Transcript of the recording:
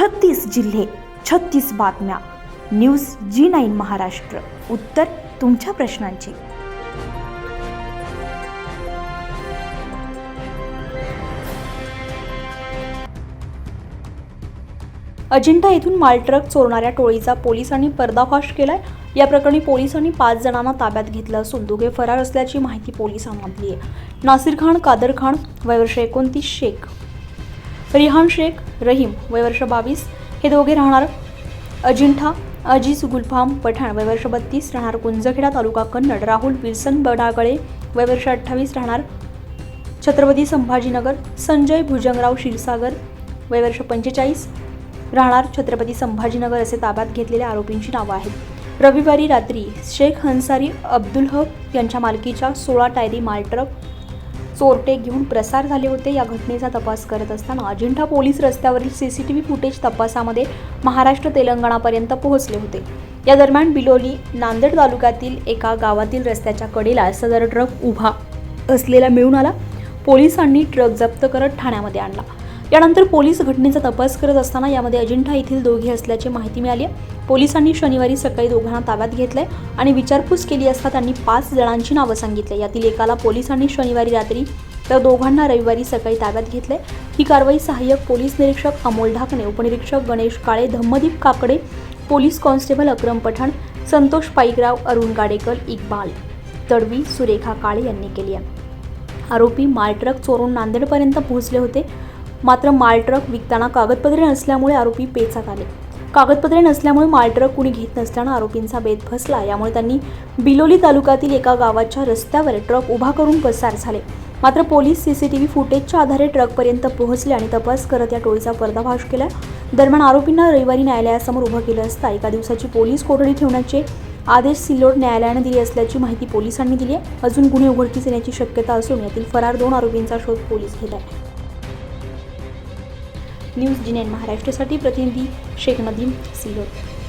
छत्तीस जिल्हे छत्तीस बातम्या. News G nine Maharashtra. उत्तर तुमच्या प्रश्नांची. अजिंठा येथून मालट्रक चोरणाऱ्या टोळीचा पोलिसांनी पर्दाफाश केलाय. या प्रकरणी पोलिसांनी पाच जणांना ताब्यात घेतलं असून दोघे फरार असल्याची माहिती पोलिसांना दिली आहे नासिर खान कादर खान वयवर्ष एकोणतीस शेख. रिहान शेख रहीम वयवर्ष बावीस. हे दोघे राहणार अजिंठा अजीज गुलफाम पठाण वयवर्ष बत्तीस. राहणार कुंजखेडा तालुका कन्नड. राहुल विल्सन बडागळे वयवर्ष अठ्ठावीस. राहणार छत्रपती संभाजीनगर. संजय भुजंगराव क्षीरसागर वयवर्ष पंचेचाळीस. राहणार छत्रपती संभाजीनगर असे ताब्यात घेतलेल्या आरोपींची नावं आहेत. रविवारी रात्री शेख हन्सारी अब्दुल हक यांच्या मालकीच्या सोळा टायरी मालट्रक चोरटे घेऊन प्रसार झाले होते. या घटनेचा तपास करत असताना अजिंठा पोलीस रस्त्यावरील C C T V footage तपासामध्ये Maharashtra तेलंगणापर्यंत पोहोचले होते. या दरम्यान बिलोली नांदेड तालुक्यातील एका गावातील रस्त्याच्या कडेला सदर ट्रक उभा असलेला मिळून आला. पोलिसांनी ट्रक जप्त करत ठाण्यामध्ये आणला. यानंतर पोलीस घटनेचा तपास करत असताना यामध्ये अजिंठा येथील दोघे असल्याची माहिती मिळाली. पोलिसांनी शनिवारी सकाळी दोघांना ताब्यात घेतलंय आणि विचारपूस केली असता त्यांनी पाच जणांची नावं सांगितली. यातील एकाला पोलिसांनी शनिवारी रात्री तर दोघांना रविवारी सकाळी ताब्यात घेतले ही कारवाई सहाय्यक पोलीस निरीक्षक अमोल ढाकणे उपनिरीक्षक गणेश काळे धम्मदीप काकडे पोलीस कॉन्स्टेबल अक्रम पठाण संतोष पाईकराव अरुण गाडेकर इकबाल तडवी सुरेखा काळे यांनी केली आहे. आरोपी मालट्रक चोरून नांदेडपर्यंत पोहोचले होते. मात्र मालट्रक विकताना कागदपत्रे नसल्यामुळे आरोपी पेचात आले. कागदपत्रे नसल्यामुळे मालट्रक कुणी घेत नसल्यानं आरोपींचा बेत फसला. यामुळे त्यांनी बिलोली तालुक्यातील एका गावाच्या रस्त्यावर ट्रक उभा करून पसार झाले. मात्र पोलीस सीसीटीव्ही फुटेजच्या आधारे ट्रकपर्यंत पोहोचले आणि तपास करत या टोळीचा पर्दाफाश केला. दरम्यान आरोपींना रविवारी न्यायालयासमोर उभं केलं असता एका दिवसाची पोलीस कोठडी ठेवण्याचे आदेश सिल्लोड न्यायालयाने दिले असल्याची माहिती पोलिसांनी दिली आहे. अजून गुन्हे उघडकीस येण्याची शक्यता असून यातील फरार दोन आरोपींचा शोध पोलीस घेत आहेत. न्यूज जिनेन महाराष्ट्रसाठी महाराष्ट्रासाठी प्रतिनिधी शेख नदीम सिल्लोड